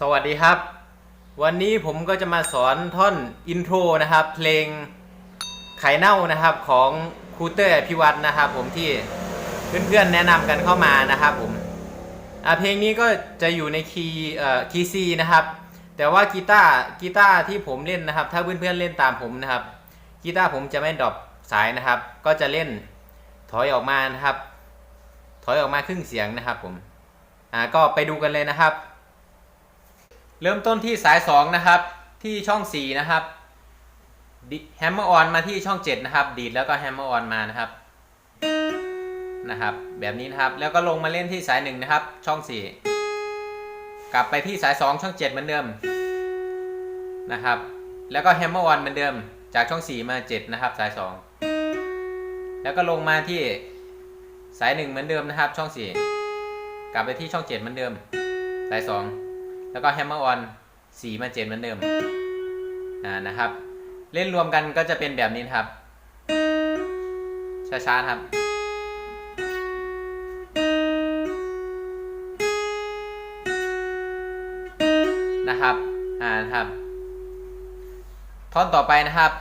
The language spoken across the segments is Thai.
สวัสดีครับ วันนี้ผมก็จะมาสอนท่อนอินโทรนะครับ เพลงไข่เน่านะครับของครูเตอร์พิวัตรนะครับ ผมที่เพื่อนๆแนะนำกันเข้ามานะครับผมเพลงนี้ก็จะอยู่ในคีย์คีย์ซีนะครับ แต่ว่ากีตาร์กีตาร์ที่ผมเล่นนะครับ ถ้าเพื่อนๆเล่นตามผมนะครับกีตาร์ผมจะไม่ดรอปสายนะครับ ก็จะเล่นถอยออกมานะครับ ถอยออกมาครึ่งเสียงนะครับผมอ่าก็ไปดูกันเลยนะครับ เริ่มต้นที่สาย 2 นะครับ ที่ช่อง 4 นะครับแฮมเมอร์ออนมาที่ช่อง 7 นะครับ ดีดแล้วก็แฮมเมอร์ออนมานะครับนะครับ แบบนี้นะครับแล้วก็ลงมาเล่นที่สาย 1 นะครับ ช่อง 4 กลับไปที่สาย 2 ช่อง 7 เหมือนเดิมนะครับ แล้วก็แฮมเมอร์ออนเหมือนเดิม จากช่อง 4 มา 7 นะครับ สาย 2 แล้วก็ลงมาที่สาย 1 เหมือนเดิมนะครับ ช่อง 4 กลับไปที่ช่อง 7 เหมือนเดิม สาย 2 แล้วก็แฮมเมอร์ออนสีมาเจนเหมือนเดิมอ่านะครับ เล่นรวมกันก็จะเป็นแบบนี้ครับ ช้าๆครับ นะครับอ่านะครับท่อนต่อไปนะครับ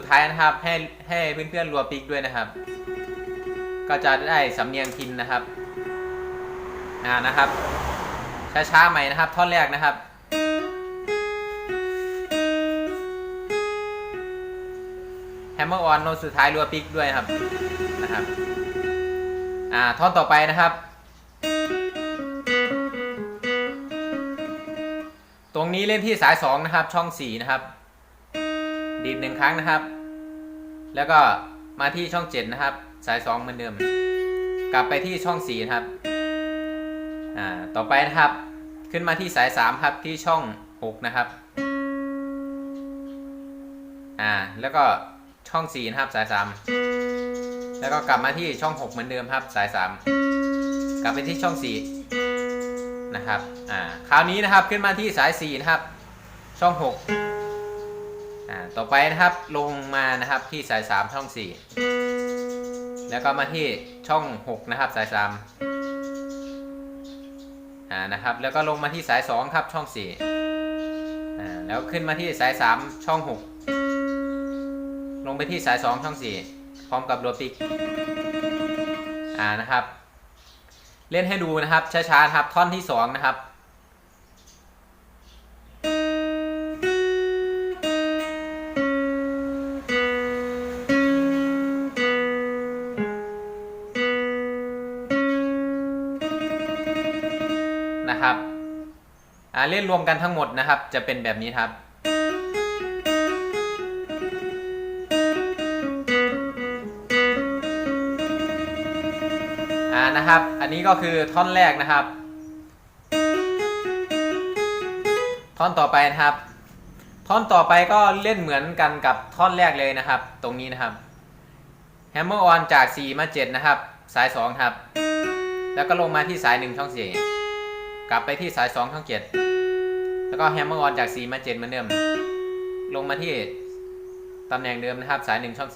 สุดท้ายนะครับ ให้ให้เพื่อนๆรัวปิกด้วยนะครับ ก็จะได้สำเนียงพินนะครับ อ่านะครับ ช้าๆใหม่นะครับ ท่อนแรกนะครับ แฮมเมอร์ออนโน้ตสุดท้ายรัวปิกด้วยครับนะครับ อ่าท่อนต่อไปนะครับตรงนี้เล่นที่สาย 2 นะครับ ช่อง 4 นะครับ ดีดหนึ่งครั้งนะครับ แล้วก็มาที่ช่อง7นะครับ สาย2เหมือนเดิม กลับไปที่ช่อง4นะครับอ่าต่อไปนะครับ ขึ้นมาที่สาย3ครับที่ช่อง6นะครับอ่าแล้วก็ช่อง4นะครับสาย3แล้วก็กลับมาที่ช่อง6เหมือนเดิมครับ สาย3กลับไปที่ช่อง4นะครับอ่าคราวนี้นะครับขึ้นมาที่สาย4นะครับ ช่อง6 อ่าต่อไปนะครับลงมานะครับที่สาย 3 ช่อง 4 แล้วก็มาที่ช่อง 6 นะครับสาย3อ่านะครับแล้วก็ลงมาที่สาย 2 ครับช่อง 4อ่าแล้วขึ้นมาที่สาย 3 ช่อง 6 ลงไปที่สาย 2 ช่อง 4 พร้อมกับโรติกอ่านะครับ เล่นให้ดูนะครับช้าๆครับท่อนที่ 2 นะครับ เล่นรวมกันทั้งหมดนะครับ จะเป็นแบบนี้ครับ อ่านะครับ อันนี้ก็คือท่อนแรกนะครับ ท่อนต่อไปนะครับ ท่อนต่อไปก็เล่นเหมือนกันกับท่อนแรกเลยนะครับ ตรงนี้นะครับ Hammer on จาก 4 มา 7 นะครับ สาย 2 ครับ แล้วก็ลงมาที่สาย 1 ช่อง 4 กลับไปที่สาย 2 ช่อง 7 แล้วก็ Hammer on จาก4มา7เหมือนเดิม ลงมาที่ตำแหน่งเดิมนะครับ สาย 1 ช่อง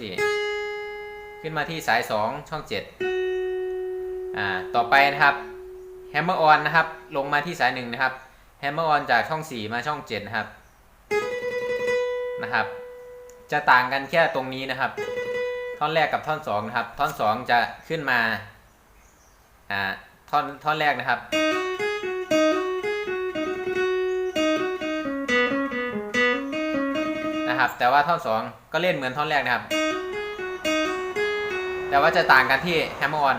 4 ขึ้นมาที่สาย 2 ช่อง 7 อ่า ต่อไปนะครับ Hammer on นนะครับ ลงมาที่สาย 1 นะครับ Hammer on จากช่อง 4 มาช่อง 7 นะครับ นะครับ จะต่างกันแค่ตรงนี้นะครับ ท่อนแรกกับท่อน2นะครับ ท่อน 2 จะขึ้นมา อ่า ท่อน ท่อนแรกนะครับ นะครับ แต่ว่าท่อน 2 ก็เล่นเหมือนท่อนแรกนะครับ แต่ว่าจะต่างกันที่ Hammer on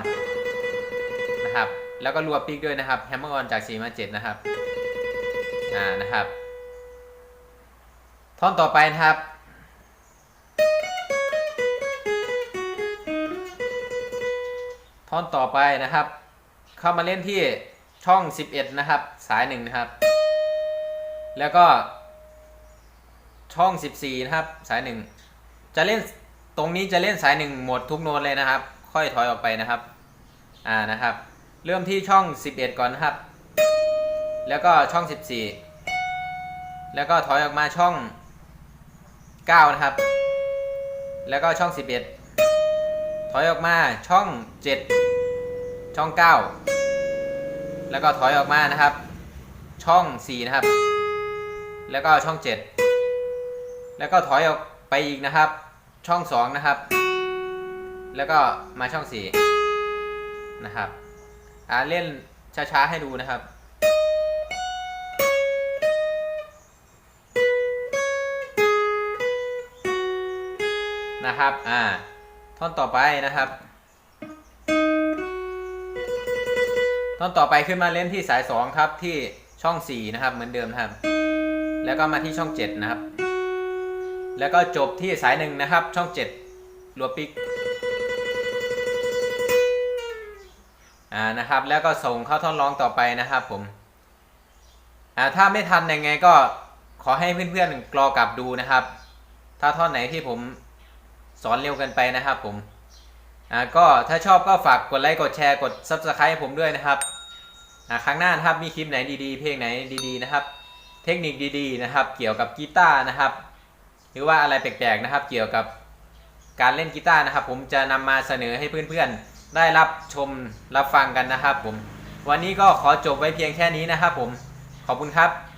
นะครับ แล้วก็รวบปิกด้วยนะครับ Hammer on จาก 4 มา 7 นะครับ อ่า นะครับ ท่อนต่อไปนะครับท่อนต่อไปนะครับ เข้ามาเล่นที่ช่อง 11 นะครับ สายหนึ่งนะครับ แล้วก็ ช่อง 14 นะครับ สายหนึ่งจะเล่นตรงนี้จะเล่นสายหนึ่งหมดทุกโน้ตเลยนะครับ ค่อยถอยออกไปนะครับ อ่านะครับ เริ่มที่ช่อง 11 ก่อนนะครับ แล้วก็ช่อง 14 แล้วก็ถอยออกมาช่อง 9 นะครับ แล้วก็ช่อง 11 ถอยออกมาช่อง 7 ช่อง 9 แล้วก็ถอยออกมานะครับ ช่อง 4 นะครับ แล้วก็ช่อง 7 แล้วก็ถอยออกไปอีกนะครับ ช่อง2นะครับ แล้วก็มาช่อง4นะครับอ่าเล่นช้าๆให้ดูนะครับนะครับ อ่า ท่อนต่อไปนะครับ ท่อนต่อไปขึ้นมาเล่นที่สาย 2 ครับ ที่ช่อง 4 นะครับ เหมือนเดิมครับ แล้วก็มาที่ช่อง 7 นะครับ แล้วก็จบที่สายหนึ่งนะครับ ช่อง7รัวปิกอ่านะครับ แล้วก็ส่งเข้าท่อนร้องต่อไปนะครับผมอ่าถ้าไม่ทันยังไงก็ขอให้เพื่อนๆกรอกลับดูนะครับ ถ้าท่อนไหนที่ผมสอนเร็วกินไปนะครับผมอ่าก็ถ้าชอบก็ฝากกดไลค์กดแชร์กด Subscribe ให้ผมด้วยนะครับอ่าครั้งหน้านะครับมีคลิปไหนดีๆ เพลงไหนดีๆนะครับ เทคนิคดีๆนะครับ เกี่ยวกับกีตาร์นะครับ หรือว่าอะไรแปลกๆนะครับ เกี่ยวกับการเล่นกีตาร์นะครับ ผมจะนำมาเสนอให้เพื่อนๆ ได้รับชมรับฟังกันนะครับ ผม วันนี้ก็ขอจบไว้เพียงแค่นี้นะครับ ผมขอบคุณครับ